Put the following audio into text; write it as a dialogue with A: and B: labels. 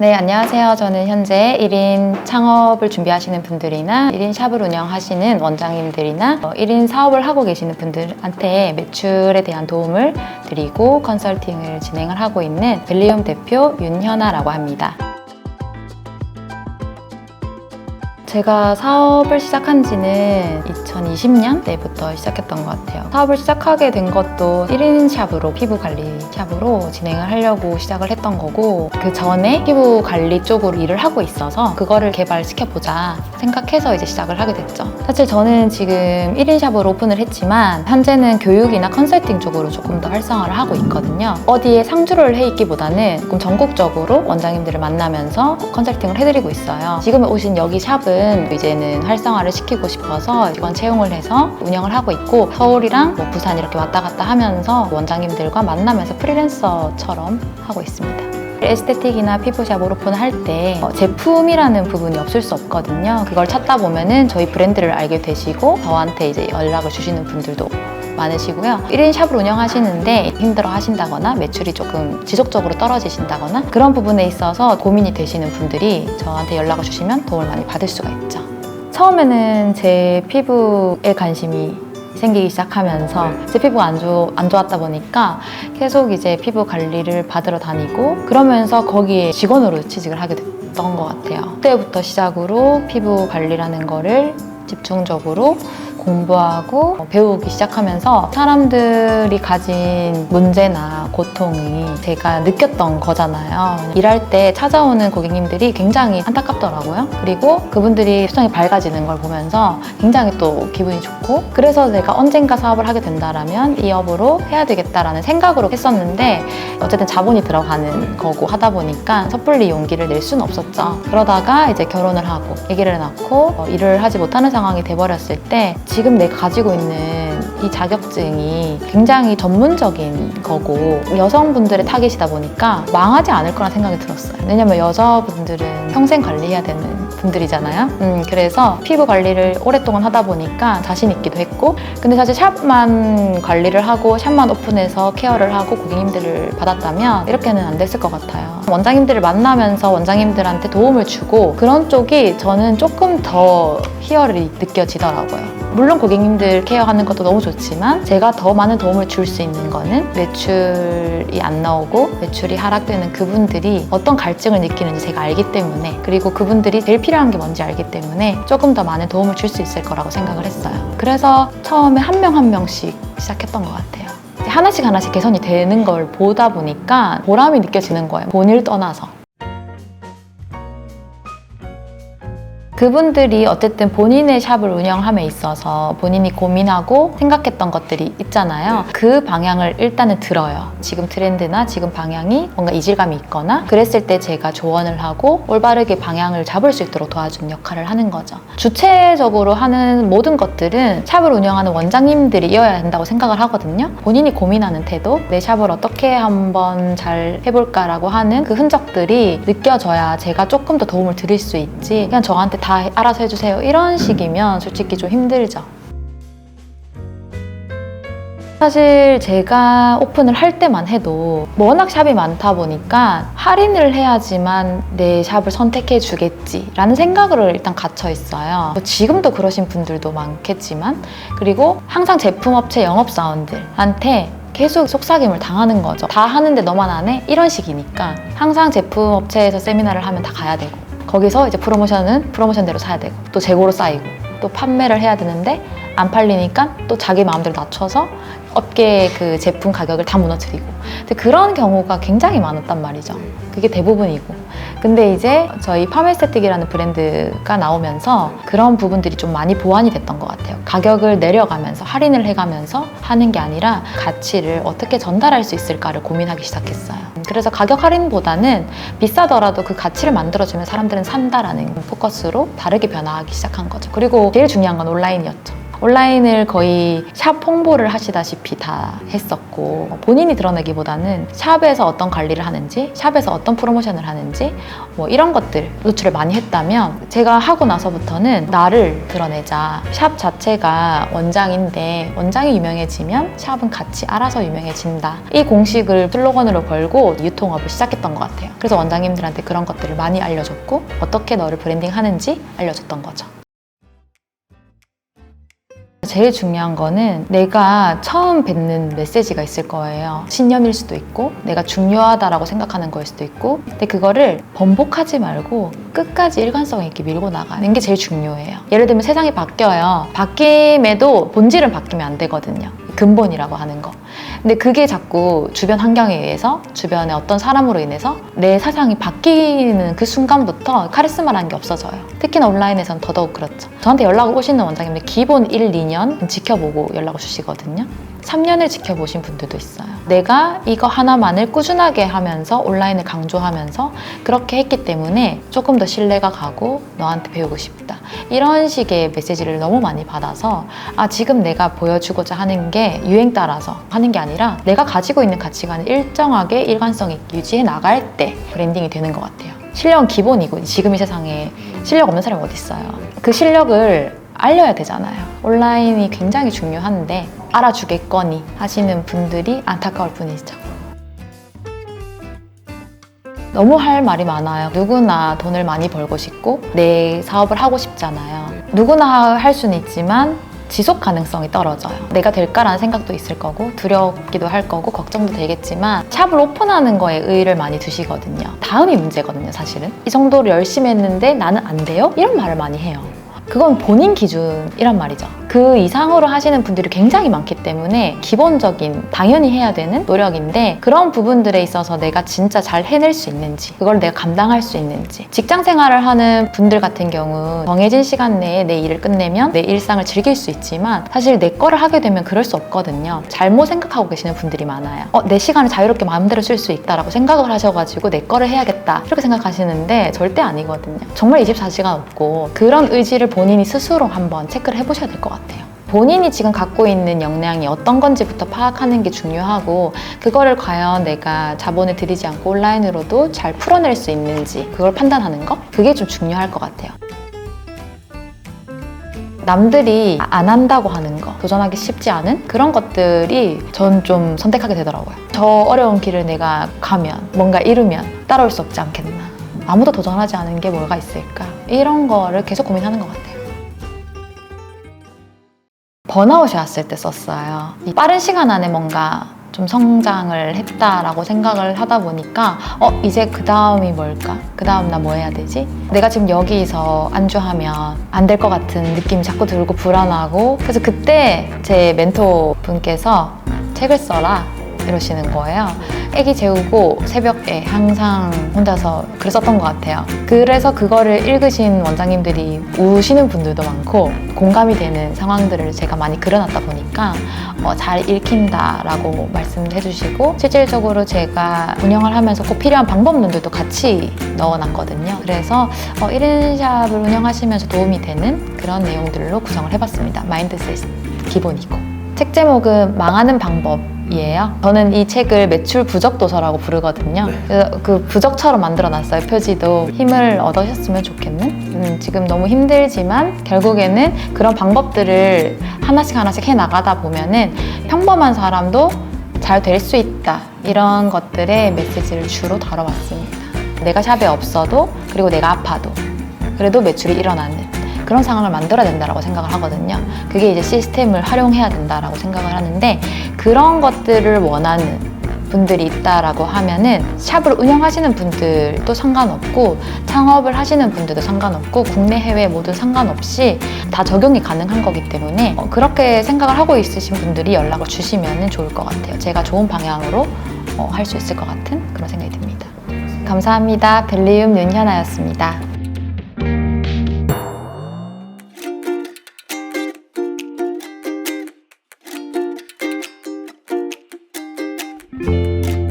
A: 네, 안녕하세요. 저는 현재 1인 창업을 준비하시는 분들이나 1인 샵을 운영하시는 원장님들이나 어, 1인 사업을 하고 계시는 분들한테 매출에 대한 도움을 드리고 컨설팅을 진행을 하고 있는 벨리움 대표 윤현아라고 합니다. 제가 사업을 시작한 지는 2020년 때부터 시작했던 것 같아요. 사업을 시작하게 된 것도 1인 샵으로 피부 관리 샵으로 진행을 하려고 시작을 했던 거고 그 전에 피부 관리 쪽으로 일을 하고 있어서 그거를 개발시켜 보자 생각해서 이제 시작을 하게 됐죠. 사실 저는 지금 1인 샵으로 오픈을 했지만 현재는 교육이나 컨설팅 쪽으로 조금 더 활성화를 하고 있거든요. 어디에 상주를 해 있기보다는 조금 전국적으로 원장님들을 만나면서 컨설팅을 해드리고 있어요. 지금 오신 여기 샵은 이제는 활성화를 시키고 싶어서 직원 채용을 해서 운영을 하고 있고 서울이랑 뭐 부산 이렇게 왔다 갔다 하면서 원장님들과 만나면서 프리랜서처럼 하고 있습니다. 에스테틱이나 피부샵 오픈을 할때 제품이라는 부분이 없을 수 없거든요. 그걸 찾다 보면은 저희 브랜드를 알게 되시고 저한테 이제 연락을 주시는 분들도 많으시고요. 1인 샵을 운영하시는데 힘들어 하신다거나 매출이 조금 지속적으로 떨어지신다거나 그런 부분에 있어서 고민이 되시는 분들이 저한테 연락을 주시면 도움을 많이 받을 수가 있죠. 처음에는 제 피부에 관심이 생기기 시작하면서 제 피부가 안, 좋, 안 좋았다 보니까 계속 이제 피부 관리를 받으러 다니고 그러면서 거기에 직원으로 취직을 하게 됐던 것 같아요. 그때부터 시작으로 피부 관리라는 거를 집중적으로 공부하고 배우기 시작하면서 사람들이 가진 문제나 고통이 제가 느꼈던 거잖아요. 일할 때 찾아오는 고객님들이 굉장히 안타깝더라고요. 그리고 그분들이 표정이 밝아지는 걸 보면서 굉장히 또 기분이 좋고 그래서 제가 언젠가 사업을 하게 된다라면 이 업으로 해야 되겠다라는 생각으로 했었는데 어쨌든 자본이 들어가는 거고 하다 보니까 섣불리 용기를 낼 수는 없었죠. 그러다가 이제 결혼을 하고 아기를 낳고 어, 일을 하지 못하는 상황이 돼버렸을 때 지금 내가 가지고 있는 이 자격증이 굉장히 전문적인 거고 여성분들의 타겟이다 보니까 망하지 않을 거란 생각이 들었어요. 왜냐면 여자분들은 평생 관리해야 되는 분들이잖아요. 음, 그래서 피부 관리를 오랫동안 하다 보니까 자신 있기도 했고 근데 사실 샵만 관리를 하고 샵만 오픈해서 케어를 하고 고객님들을 받았다면 이렇게는 안 됐을 것 같아요. 원장님들을 만나면서 원장님들한테 도움을 주고 그런 쪽이 저는 조금 더 희열이 느껴지더라고요. 물론 고객님들 케어하는 것도 너무 좋지만 제가 더 많은 도움을 줄 수 있는 거는 매출이 안 나오고 매출이 하락되는 그분들이 어떤 갈증을 느끼는지 제가 알기 때문에 그리고 그분들이 제일 필요한 게 뭔지 알기 때문에 조금 더 많은 도움을 줄 수 있을 거라고 생각을 했어요. 그래서 처음에 한 명 한 명씩 시작했던 것 같아요. 하나씩 하나씩 개선이 되는 걸 보다 보니까 보람이 느껴지는 거예요. 본일 떠나서. 그분들이 어쨌든 본인의 샵을 운영함에 있어서 본인이 고민하고 생각했던 것들이 있잖아요. 그 방향을 일단은 들어요. 지금 트렌드나 지금 방향이 뭔가 이질감이 있거나 그랬을 때 제가 조언을 하고 올바르게 방향을 잡을 수 있도록 도와주는 역할을 하는 거죠. 주체적으로 하는 모든 것들은 샵을 운영하는 원장님들이 이어야 된다고 생각을 하거든요. 본인이 고민하는 태도, 내 샵을 어떻게 한번 잘 해볼까라고 하는 그 흔적들이 느껴져야 제가 조금 더 도움을 드릴 수 있지. 그냥 저한테 다 알아서 해주세요. 이런 식이면 솔직히 좀 힘들죠. 사실 제가 오픈을 할 때만 해도 워낙 샵이 많다 보니까 할인을 해야지만 내 샵을 선택해 주겠지라는 생각으로 일단 갇혀 있어요. 지금도 그러신 분들도 많겠지만 그리고 항상 제품업체 영업사원들한테 계속 속삭임을 당하는 거죠. 다 하는데 너만 안 해? 이런 식이니까 항상 제품업체에서 세미나를 하면 다 가야 되고 거기서 이제 프로모션은 프로모션대로 사야 되고 또 재고로 쌓이고 또 판매를 해야 되는데 안 팔리니까 또 자기 마음대로 낮춰서 업계 그 제품 가격을 다 무너뜨리고. 근데 그런 경우가 굉장히 많았단 말이죠. 그게 대부분이고. 근데 이제 저희 파메스테틱이라는 브랜드가 나오면서 그런 부분들이 좀 많이 보완이 됐던 것 같아요. 가격을 내려가면서 할인을 해가면서 하는 게 아니라 가치를 어떻게 전달할 수 있을까를 고민하기 시작했어요. 그래서 가격 할인보다는 비싸더라도 그 가치를 만들어주면 사람들은 산다라는 포커스로 다르게 변화하기 시작한 거죠. 그리고 제일 중요한 건 온라인이었죠 온라인을 거의 샵 홍보를 하시다시피 다 했었고 본인이 드러내기보다는 샵에서 어떤 관리를 하는지 샵에서 어떤 프로모션을 하는지 뭐 이런 것들 노출을 많이 했다면 제가 하고 나서부터는 나를 드러내자. 샵 자체가 원장인데 원장이 유명해지면 샵은 같이 알아서 유명해진다. 이 공식을 슬로건으로 걸고 유통업을 시작했던 것 같아요. 그래서 원장님들한테 그런 것들을 많이 알려줬고 어떻게 너를 브랜딩 하는지 알려줬던 거죠 제일 중요한 거는 내가 처음 뵙는 메시지가 있을 거예요. 신념일 수도 있고, 내가 중요하다라고 생각하는 거일 수도 있고, 근데 그거를 번복하지 말고 끝까지 일관성 있게 밀고 나가는 게 제일 중요해요. 예를 들면 세상이 바뀌어요. 바뀜에도 본질은 바뀌면 안 되거든요. 근본이라고 하는 거. 근데 그게 자꾸 주변 환경에 의해서 주변의 어떤 사람으로 인해서 내 사상이 바뀌는 그 순간부터 카리스마라는 게 없어져요. 특히나 온라인에서는 더더욱 그렇죠. 저한테 연락 오시는 원장님들 기본 1, 2년 지켜보고 연락을 주시거든요. 3년을 지켜보신 분들도 있어요. 내가 이거 하나만을 꾸준하게 하면서 온라인을 강조하면서 그렇게 했기 때문에 조금 더 신뢰가 가고 너한테 배우고 싶다. 이런 식의 메시지를 너무 많이 받아서 아, 지금 내가 보여주고자 하는 게 유행 따라서 하는 게 아니라 내가 가지고 있는 가치관을 일정하게 일관성 있게 유지해 나갈 때 브랜딩이 되는 것 같아요. 실력은 기본이고 지금 이 세상에 실력 없는 사람이 어디 있어요. 그 실력을 알려야 되잖아요. 온라인이 굉장히 중요한데 알아주겠거니 하시는 분들이 안타까울 뿐이죠. 너무 할 말이 많아요. 누구나 돈을 많이 벌고 싶고 내 사업을 하고 싶잖아요. 누구나 할 수는 있지만 지속 가능성이 떨어져요. 내가 될까라는 생각도 있을 거고 두렵기도 할 거고 걱정도 되겠지만 샵을 오픈하는 거에 의의를 많이 두시거든요. 다음이 문제거든요, 사실은. 이 정도로 열심히 했는데 나는 안 돼요? 이런 말을 많이 해요. 그건 본인 기준이란 말이죠. 그 이상으로 하시는 분들이 굉장히 많기 때문에 기본적인 당연히 해야 되는 노력인데 그런 부분들에 있어서 내가 진짜 잘 해낼 수 있는지 그걸 내가 감당할 수 있는지 직장 생활을 하는 분들 같은 경우 정해진 시간 내에 내 일을 끝내면 내 일상을 즐길 수 있지만 사실 내 거를 하게 되면 그럴 수 없거든요. 잘못 생각하고 계시는 분들이 많아요. 어, 내 시간을 자유롭게 마음대로 쓸 수 있다라고 생각을 하셔가지고 내 거를 해야겠다 이렇게 생각하시는데 절대 아니거든요. 정말 24시간 없고 그런 의지를 본인이 스스로 한번 체크를 해보셔야 될 것 같아요. 본인이 지금 갖고 있는 역량이 어떤 건지부터 파악하는 게 중요하고 그거를 과연 내가 자본을 들이지 않고 온라인으로도 잘 풀어낼 수 있는지 그걸 판단하는 거 그게 좀 중요할 것 같아요. 남들이 안 한다고 하는 거, 도전하기 쉽지 않은 그런 것들이 전 좀 선택하게 되더라고요. 저 어려운 길을 내가 가면, 뭔가 이루면 따라올 수 없지 않겠나. 아무도 도전하지 않은 게 뭐가 있을까. 이런 거를 계속 고민하는 것 같아요. 번아웃이 왔을 때 썼어요. 이 빠른 시간 안에 뭔가 좀 성장을 했다라고 생각을 하다 보니까 어 이제 그 다음이 뭘까? 그 다음 나 뭐 해야 되지? 내가 지금 여기서 안주하면 안 될 것 같은 느낌이 자꾸 들고 불안하고 그래서 그때 제 멘토 분께서 책을 써라 이러시는 거예요. 애기 재우고 새벽에 항상 혼자서 글을 썼던 것 같아요. 그래서 그거를 읽으신 원장님들이 우시는 분들도 많고 공감이 되는 상황들을 제가 많이 그려놨다 보니까 어, 잘 읽힌다라고 말씀해 주시고 실질적으로 제가 운영을 하면서 꼭 필요한 방법론들도 같이 넣어놨거든요. 그래서 어, 1인샵을 운영하시면서 도움이 되는 그런 내용들로 구성을 해봤습니다. 마인드셋 기본이고. 책 제목은 망하는 방법 이에요. 저는 이 책을 매출 부적 도서라고 부르거든요.
B: 네.
A: 그래서 그 부적처럼 만들어놨어요. 표지도 힘을 얻으셨으면 좋겠는. 음, 지금 너무 힘들지만 결국에는 그런 방법들을 하나씩 하나씩 해 나가다 보면은 평범한 사람도 잘 될 수 있다. 이런 것들의 메시지를 주로 다뤄왔습니다. 내가 샵에 없어도 그리고 내가 아파도 그래도 매출이 일어나는 그런 상황을 만들어야 된다고 생각을 하거든요. 그게 이제 시스템을 활용해야 된다라고 생각을 하는데 그런 것들을 원하는 분들이 있다라고 하면은 샵을 운영하시는 분들도 상관없고 창업을 하시는 분들도 상관없고 국내 해외 모두 상관없이 다 적용이 가능한 거기 때문에 어, 그렇게 생각을 하고 있으신 분들이 연락을 주시면 좋을 것 같아요. 제가 좋은 방향으로 어, 할수 있을 것 같은 그런 생각이 듭니다. 감사합니다. 벨리움 윤현아였습니다.